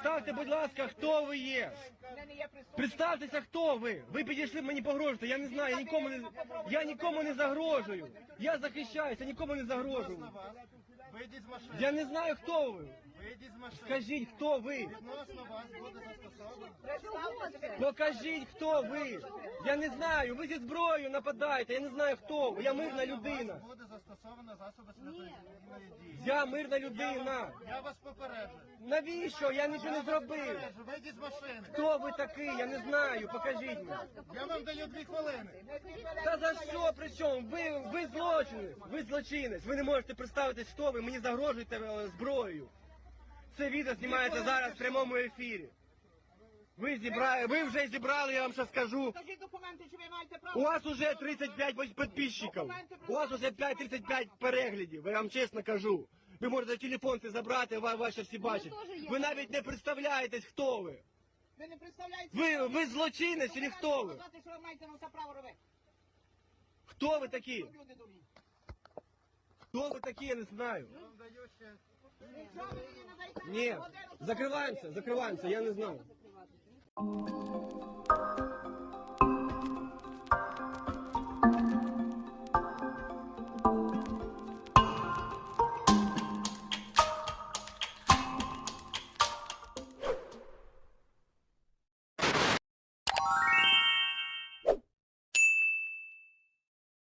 Ставте, будь ласка, хто ви є? Представтеся, хто ви? Ви підійшли мені погрожуєте. Я не знаю, я нікому не я нікому не загрожую. Я захищаюся, нікому не загрожую. Я не знаю, хто ви. Вийдіть з машини. Скажіть, хто ви? Відносно вас буде застосовано. Покажіть, хто ви. Я не знаю. Ви зі зброєю нападаєте. Я не знаю, хто ви. Я мирна людина. Буде застосовано засоби слідної дії. Я мирна людина. Я вас попереджу. Навіщо? Я нічого не зробив. Попереджу, вийдіть з машини. Хто ви такий? Я не знаю. Покажіть мені. Я вам даю дві хвилини. Та за що при чому? Ви, ви злочинець, ви злочинець. Ви не можете представитись, хто ви. Мені загрожуєте е, зброєю. Це відео знімається зараз в прямому ефірі. Ви зібрали, ви вже зібрали, я вам ще скажу. Покажіть документи, чи ви маєте У вас уже 35 підписчиків. У вас уже 5-35 переглядів, я вам чесно кажу. Ви можете телефон це забрати, ва- ваші всі бачать. Ви навіть не представляєтесь, хто ви. Ви не представляєте. Ви, ви злочинець чи хто ви? Сказати, що ви маєте на все право робити. Хто ви такі? Люди дурні. Хто ви такі, я не знаю. Я вам даю ще. Ні, закриваємося, закриваємося, я не знаю.